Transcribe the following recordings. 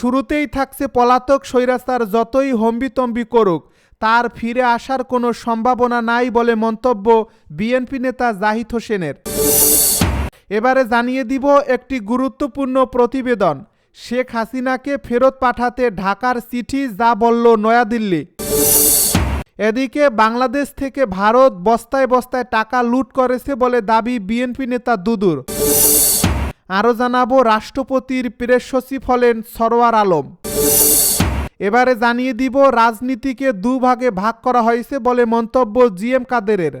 শুরুতেই থাকছে পলাতক স্বৈরাচার যতই হম্বিতম্বি করুক, তার ফিরে আসার কোনো সম্ভাবনা নাই বলে মন্তব্য বিএনপি নেতা জাহিদ হোসেনের। এবারে জানিয়ে দিব একটি গুরুত্বপূর্ণ প্রতিবেদন, শেখ হাসিনাকে ফেরত পাঠাতে ঢাকার চিঠি যা বলল নয়াদিল্লি। এদিকে বাংলাদেশ থেকে ভারত বস্তায় বস্তায় টাকা লুট করেছে বলে দাবি বিএনপি নেতা দুদুর। আরও জানাব রাষ্ট্রপতির প্রেস সচিব হলেন সরোয়ার আলম। এবারে জানিয়ে দিব, রাজনীতিকে দুভাগে ভাগ করা হয়েছে বলে মন্তব্য জিএম কাদেরের।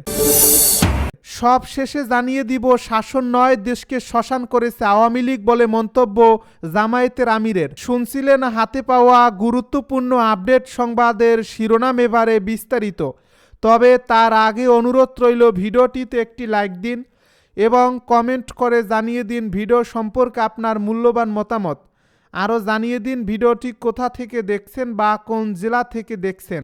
সব শেষে জানিয়ে দিব, শাসন নয়, দেশকে শ্মশান করেছে আওয়ামী লীগ বলে মন্তব্য জামায়াতের আমিরের। শুনছিলেন, হাতে পাওয়া গুরুত্বপূর্ণ আপডেট সংবাদের শিরোনাম এবারে বিস্তারিত। তবে তার আগে অনুরোধ রইল, ভিডিওটিতে একটি লাইক দিন। এবং কমেন্ট করে জানিয়ে দিন ভিডিও সম্পর্কে আপনার মূল্যবান মতামত। আরও জানিয়ে দিন ভিডিওটি কোথা থেকে দেখছেন বা কোন জেলা থেকে দেখছেন।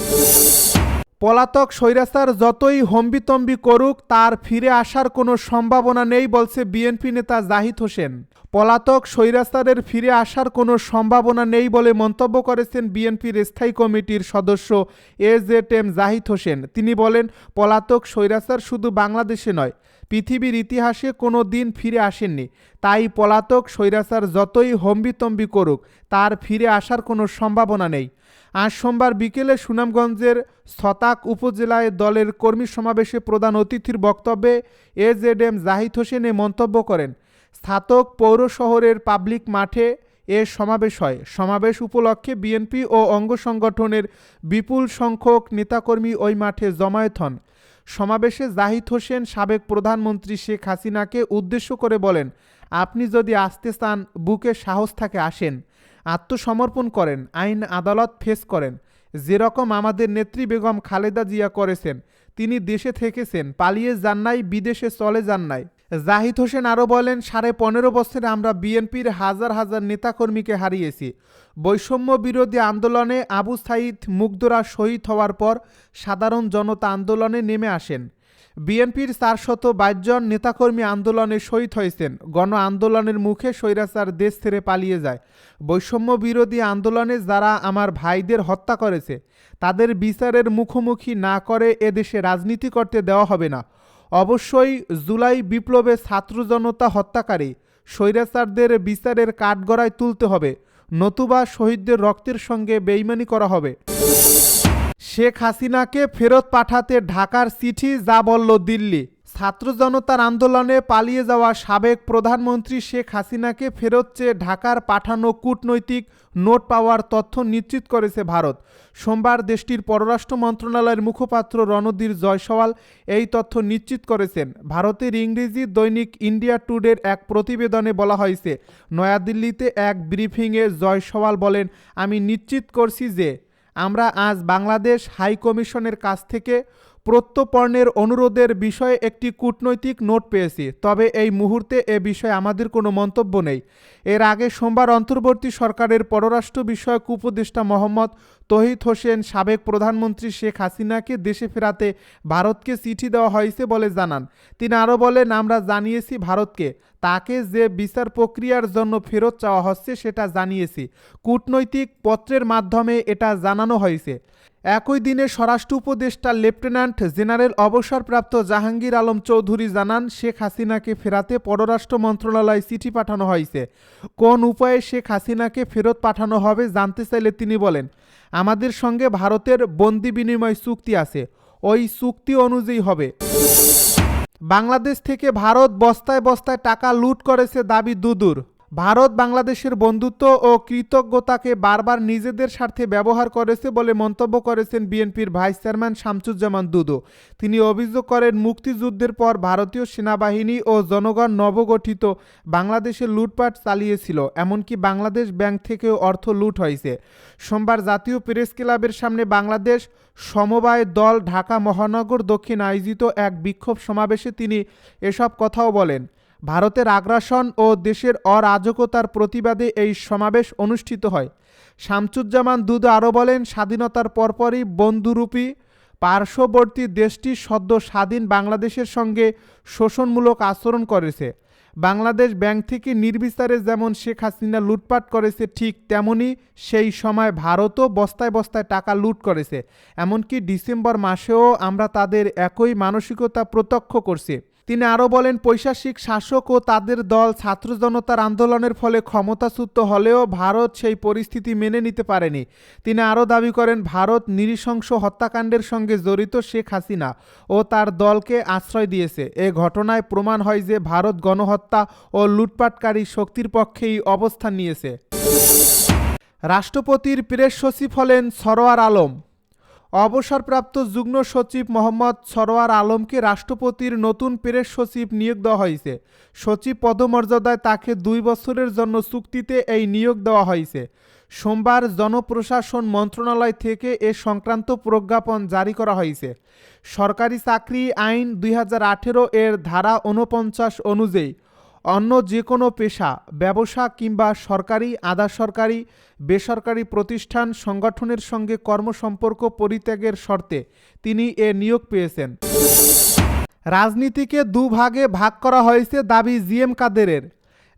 পলাতক স্বৈরাচার যতই হম্বিতম্বি করুক, তার ফিরে আসার কোনো সম্ভাবনা নেই বলছে বিএনপি নেতা জাহিদ হোসেন। পলাতক স্বৈরাচারের ফিরে আসার কোনো সম্ভাবনা নেই বলে মন্তব্য করেছেন বিএনপির স্থায়ী কমিটির সদস্য A Z M Zahid Hossain. তিনি বলেন, পলাতক স্বৈরাচার শুধু বাংলাদেশে নয় পৃথিবীর ইতিহাসে কোনো দিন ফিরে আসেননি। তাই পলাতক স্বৈরাচার যতই হম্বিতম্বি করুক, তার ফিরে আসার কোনো সম্ভাবনা নেই। আজ সোমবার বিকেলে সুনামগঞ্জের ছতাক উপজেলায় দলের কর্মী সমাবেশে প্রধান অতিথির বক্তব্যে A Z M Zahid Hossain এ মন্তব্য করেন, স্থাতক পৌর শহরের পাবলিক মাঠে এ সমাবেশ হয়। সমাবেশ উপলক্ষে বিএনপি ও অঙ্গ সংগঠনের বিপুল সংখ্যক নেতাকর্মী ওই মাঠে জমায়েত হন। সমাবেশে জাহিদ হোসেন সাবেক প্রধানমন্ত্রী শেখ হাসিনাকে উদ্দেশ্য করে বলেন, আপনি যদি আসতে চান, বুকে সাহস থাকে আসেন। আত্মসমর্পণ করেন, আইন আদালত ফেস করেন। যেরকম আমাদের নেত্রী বেগম খালেদা জিয়া করেছেন, তিনি দেশে থেকেছেন, পালিয়ে যান নাই, বিদেশে চলে যান নাই। জাহিদ হোসেন আরও বলেন, সাড়ে পনেরো বছরে আমরা বিএনপির হাজার হাজার নেতাকর্মীকে হারিয়েছি। বৈষম্য বিরোধী আন্দোলনে আবু সাইদ মুগ্ধরা শহীদ হওয়ার পর সাধারণ জনতা আন্দোলনে নেমে আসেন। বিএনপির চারশত বাইশ জন নেতাকর্মী আন্দোলনে শহীদ হয়েছেন। গণ আন্দোলনের মুখে স্বৈরাচার দেশ ছেড়ে পালিয়ে যায়। বৈষম্য বিরোধী আন্দোলনে যারা আমার ভাইদের হত্যা করেছে, তাদের বিচারের মুখোমুখি না করে এদেশে রাজনীতি করতে দেওয়া হবে না। অবশ্যই জুলাই বিপ্লবে ছাত্র জনতা হত্যাকারী স্বৈরাচারদের বিচারের কাঠগড়ায় তুলতে হবে। নতুবা শহীদদের রক্তের সঙ্গে বেইমানি করা হবে। শেখ হাসিনাকে ফেরত পাঠাতে ঢাকার চিঠি যা বলল দিল্লি। ছাত্র জনতার আন্দোলনে পালিয়ে যাওয়া সাবেক প্রধানমন্ত্রী শেখ হাসিনাকে ফেরত চেয়ে ঢাকার পাঠানো কূটনৈতিক নোট পাওয়ার তথ্য নিশ্চিত করেছে ভারত। সোমবার দেশটির পররাষ্ট্র মন্ত্রণালয়ের মুখপাত্র রণধীর জয়সওয়াল এই তথ্য নিশ্চিত করেছেন। ভারতের ইংরেজি দৈনিক ইন্ডিয়া টুডের এক প্রতিবেদনে বলা হয়েছে, নয়াদিল্লিতে এক ব্রিফিংয়ে জয়সওয়াল বলেন, আমি নিশ্চিত করছি যে আমরা আজ বাংলাদেশ হাই কমিশনের কাছ থেকে প্রত্যর্পণের অনুরোধের বিষয়ে একটি কূটনৈতিক নোট পেয়েছি, তবে এই মুহূর্তে এ বিষয়ে আমাদের কোনো মন্তব্য নেই। এর আগে সোমবার অন্তর্বর্তী সরকারের পররাষ্ট্র বিষয়ক উপদেষ্টা মোহাম্মদ তহিদ হোসেন সাবেক প্রধানমন্ত্রী শেখ হাসিনাকে দেশে ফেরাতে ভারতকে চিঠি দেওয়া হয়েছে বলে জানান। তিনি আরও বলেন, আমরা জানিয়েছি ভারতকে। তাকে যে বিচার প্রক্রিয়ার জন্য ফেরত চাওয়া হচ্ছে সেটা জানিয়েছি। কূটনৈতিক পত্রের মাধ্যমে এটা জানানো হয়েছে। একই দিনে স্বরাষ্ট্র উপদেষ্টা লেফটেন্যান্ট জেনারেল অবসরপ্রাপ্ত জাহাঙ্গীর আলম চৌধুরী জানান, শেখ হাসিনাকে ফেরাতে পররাষ্ট্র মন্ত্রণালয় চিঠি পাঠানো হয়েছে। কোন উপায়ে শেখ হাসিনাকে ফেরত পাঠানো হবে জানতে চাইলে তিনি বলেন আমাদের সঙ্গে ভারতের বন্দি বিনিময় চুক্তি আছে। ওই চুক্তি অনুযায়ী হবে। বাংলাদেশ থেকে ভারত বস্তায় বস্তায় টাকা লুট করেছে দাবি দুদুর। ভারত বাংলাদেশের বন্ধুত্ব ও কৃতজ্ঞতাকে বারবার নিজেদের স্বার্থে ব্যবহার করেছে বলে মন্তব্য করেছেন বিএনপির ভাইস চেয়ারম্যান শামসুজ্জামান দুদু। তিনি অভিযোগ করেন, মুক্তিযুদ্ধের পর ভারতীয় সেনাবাহিনী ও জনগণ নবগঠিত বাংলাদেশে লুটপাট চালিয়েছিল, এমনকি বাংলাদেশ ব্যাংক থেকেও অর্থ লুট হয়েছে। সোমবার জাতীয় প্রেস ক্লাবের সামনে বাংলাদেশ সমবায় দল ঢাকা মহানগর দক্ষিণ আয়োজিত এক বিক্ষোভ সমাবেশে তিনি এসব কথাও বলেন। ভারতের আগ্রাসন ও দেশের অরাজকতার প্রতিবাদে এই সমাবেশ অনুষ্ঠিত হয়। শামসুজ্জামান দুদ আরও বলেন, স্বাধীনতার পরপরই বন্ধুরূপী, পার্শ্ববর্তী দেশটি সদ্য স্বাধীন বাংলাদেশের সঙ্গে শোষণমূলক আচরণ করেছে। বাংলাদেশ ব্যাংক থেকে নির্বিচারে যেমন শেখ হাসিনা লুটপাট করেছে ঠিক তেমনি সেই সময় ভারতও বস্তায় বস্তায় টাকা লুট করেছে। এমনকি ডিসেম্বর মাসেও আমরা তাদের একই মানসিকতা প্রত্যক্ষ করছি। তিনি আরও বলেন পৈশাসিক শাসক ও তাদের দল ছাত্র জনতার আন্দোলনের ফলে ক্ষমতাচ্যুত হলেও ভারত সেই পরিস্থিতি মেনে নিতে পারেনি। তিনি আরও দাবি করেন, ভারত নৃশংস হত্যাকাণ্ডের সঙ্গে জড়িত শেখ হাসিনা ও তার দলকে আশ্রয় দিয়েছে। এ ঘটনায় প্রমাণ হয় যে ভারত গণহত্যা ও লুটপাটকারী শক্তির পক্ষেই অবস্থান নিয়েছে। রাষ্ট্রপতির প্রেস সচিব হলেন সরোয়ার আলম। অবসরপ্রাপ্ত যুগ্ম সচিব মোহাম্মদ সরোয়ার আলমকে রাষ্ট্রপতির নতুন প্রেস সচিব নিয়োগ দেওয়া হয়েছে। সচিব পদমর্যাদায় তাকে দুই বছরের জন্য চুক্তিতে এই নিয়োগ দেওয়া হয়েছে। সোমবার জনপ্রশাসন মন্ত্রণালয় থেকে এ সংক্রান্ত প্রজ্ঞাপন জারি করা হয়েছে। সরকারি চাকরি আইন দুই হাজার আঠেরো এর ধারা উনপঞ্চাশ অনুযায়ী অন্য যে কোনো পেশা, ব্যবসা কিংবা সরকারি, আধা সরকারি, বেসরকারি প্রতিষ্ঠান সংগঠনের সঙ্গে কর্মসম্পর্ক পরিত্যাগের শর্তে তিনি এ নিয়োগ পেয়েছেন। রাজনীতিকে দুভাগে ভাগ করা হয়েছে দাবি জিএম কাদেরের।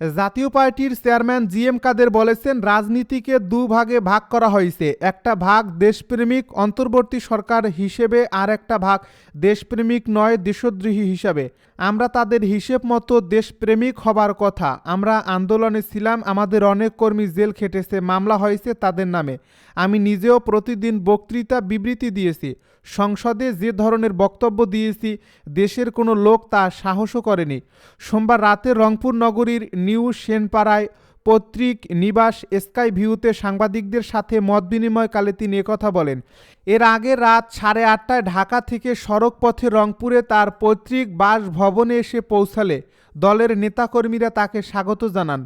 জাতীয় পার্টির চেয়ারম্যান জিএম কাদের বলেছেন, রাজনীতিকে দুভাগে ভাগ করা হয়েছে, একটা ভাগ দেশপ্রেমিক অন্তর্বর্তী সরকার হিসেবে আর একটা ভাগ দেশপ্রেমিক নয়, দেশদ্রোহী হিসাবে। আমরা তাদের হিসেব মতো দেশপ্রেমিক হবার কথা। আমরা আন্দোলনে ছিলাম, আমাদের অনেক কর্মী জেল খেটেছে, মামলা হয়েছে তাদের নামে। আমি নিজেও প্রতিদিন বক্তৃতা বিবৃতি দিয়েছি। সংসদে যে ধরনের বক্তব্য দিয়েছি, দেশের কোনো লোক তা সাহসও করেনি। সোমবার রাতে রংপুর নগরীর নিউ সেনপাড়ায় পত্রিক নিবাস স্কাই ভিউতে সাংবাদিকদের সাথে মত বিনিময়কালে তিনি একথা বলেন, এর আগে রাত সাড়ে আটটায় ঢাকা থেকে সড়ক পথে রংপুরে তার পৈতৃক বাসভবনে এসে পৌঁছালে দলের নেতাকর্মীরা তাকে স্বাগত জানান।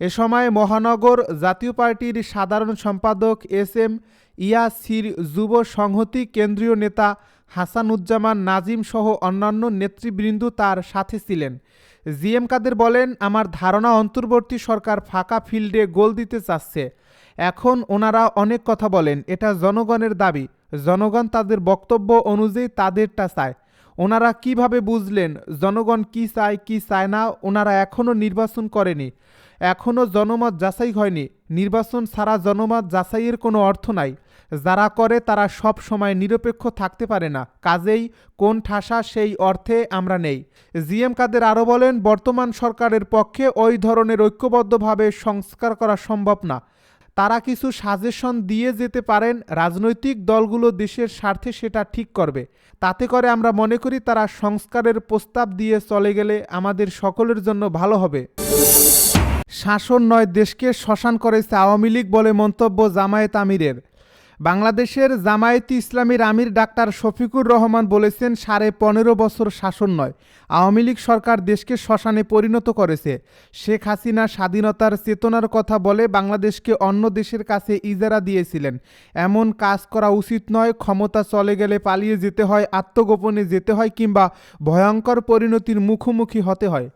এ সময় মহানগর জাতীয় পার্টির সাধারণ সম্পাদক এস এম ইয়াসির যুব সংহতি কেন্দ্রীয় নেতা হাসানুজ্জামান নাজিম সহ অন্যান্য নেতৃবৃন্দ তার সাথে ছিলেন। জিএম কাদের বলেন, আমার ধারণা অন্তর্বর্তী সরকার ফাঁকা ফিল্ডে গোল দিতে চাচ্ছে। এখন ওনারা অনেক কথা বলেন, এটা জনগণের দাবি। জনগণ তাদের বক্তব্য অনুযায়ী তাদেরটা চায়। ওনারা কীভাবে বুঝলেন, জনগণ কি চায় কি চায় না, ওনারা এখনও নির্বাচন করেনি। এখনও জনমত যাচাই হয়নি। নির্বাচন ছাড়া জনমত যাচাইয়ের কোনো অর্থ নাই। যারা করে তারা সব সময় নিরপেক্ষ থাকতে পারে না। কাজেই কোন ঠাসা সেই অর্থে আমরা নেই। জিএম কাদের আরও বলেন, বর্তমান সরকারের পক্ষে ওই ধরনের ঐক্যবদ্ধভাবে সংস্কার করা সম্ভব না। তারা কিছু সাজেশন দিয়ে যেতে পারেন, রাজনৈতিক দলগুলো দেশের স্বার্থে সেটা ঠিক করবে। তাতে করে আমরা মনে করি তারা সংস্কারের প্রস্তাব দিয়ে চলে গেলে আমাদের সকলের জন্য ভালো হবে। শাসন নয়, দেশকে শ্মশান করেছে আওয়ামী লীগ বলে মন্তব্য জামায়াত আমিরের। বাংলাদেশের জামায়াতি ইসলামীর আমির ডাক্তার শফিকুর রহমান বলেছেন, সাড়ে পনেরো বছর শাসন নয়, আওয়ামী লীগ সরকার দেশকে শ্মশানে পরিণত করেছে। শেখ হাসিনা স্বাধীনতার চেতনার কথা বলে বাংলাদেশকে অন্য দেশের কাছে ইজারা দিয়েছিলেন। এমন কাজ করা উচিত নয়, ক্ষমতা চলে গেলে পালিয়ে যেতে হয়, আত্মগোপনে যেতে হয় কিংবা ভয়ঙ্কর পরিণতির মুখোমুখি হতে হয়।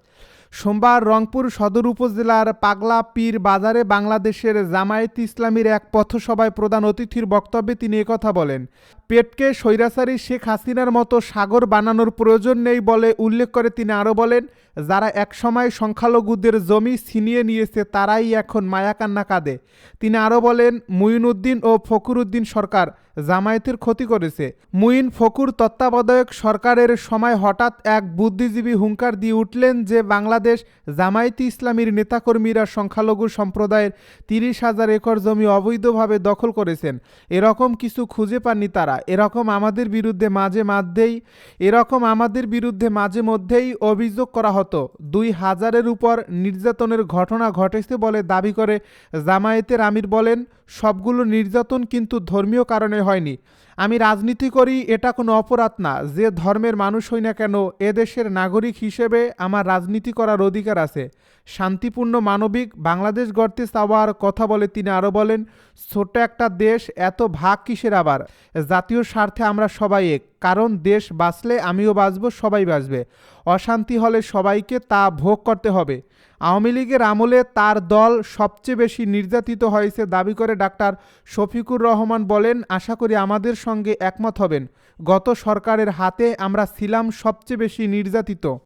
সোমবার রংপুর সদর উপজেলার পাগলা পীর বাজারে বাংলাদেশের জামায়াত ইসলামীর এক পথসভায় প্রধান অতিথির বক্তব্যে তিনি একথা বলেন। পেটকে স্বৈরাচারী শেখ হাসিনার মতো সাগর বানানোর প্রয়োজন নেই বলে উল্লেখ করে তিনি আরও বলেন, যারা একসময় সংখ্যালঘুদের জমি ছিনিয়ে নিয়েছে তারাই এখন মায়াকান্না কাঁদে। তিনি আরও বলেন, মুইনুদ্দিন ও ফকুরুদ্দিন সরকার জামায়াতের ক্ষতি করেছে। মুইন ফকুর তত্ত্বাবধায়ক সরকারের সময় হঠাৎ এক বুদ্ধিজীবী হুঙ্কার দিয়ে উঠলেন যে বাংলাদেশ জামায়াতি ইসলামীর নেতাকর্মীরা সংখ্যালঘু সম্প্রদায়ের তিরিশ হাজার একর জমি অবৈধভাবে দখল করেছেন। এরকম কিছু খুঁজে পাননি তারা। এরকম আমাদের বিরুদ্ধে মাঝে মধ্যেই, এরকম আমাদের বিরুদ্ধে মাঝে মধ্যেই অভিযোগ করা হতো। দুই হাজারের উপর নির্যাতনের ঘটনা ঘটেছে বলে দাবি করে জামায়েতের আমির বলেন সবগুলো নির্যাতন কিন্তু ধর্মীয় কারণে হয়নি। আমি রাজনীতি করি, এটা কোনো অপরাধ না। যে ধর্মের মানুষ হই না কেন, এ দেশের নাগরিক হিসেবে আমার রাজনীতি করার অধিকার আছে। শান্তিপূর্ণ মানবিক বাংলাদেশ গড়তে চাওয়ার কথা বলে তিনি আরও বলেন ছোট্ট একটা দেশ, এত ভাগ কিসের আবার? জাতীয় স্বার্থে আমরা সবাই এক। কারণ দেশ বাঁচলে আমিও বাঁচব, সবাই বাঁচবে। অশান্তি হলে সবাইকে তা ভোগ করতে হবে। আওয়ামী লীগের আমলে তার দল সবচেয়ে বেশি নির্যাতিত হয়েছে দাবি করে ডাক্তার শফিকুর রহমান বলেন, আশা করি আমাদের সঙ্গে একমত হবেন। গত সরকারের হাতে আমরা ছিলাম সবচেয়ে বেশি নির্যাতিত।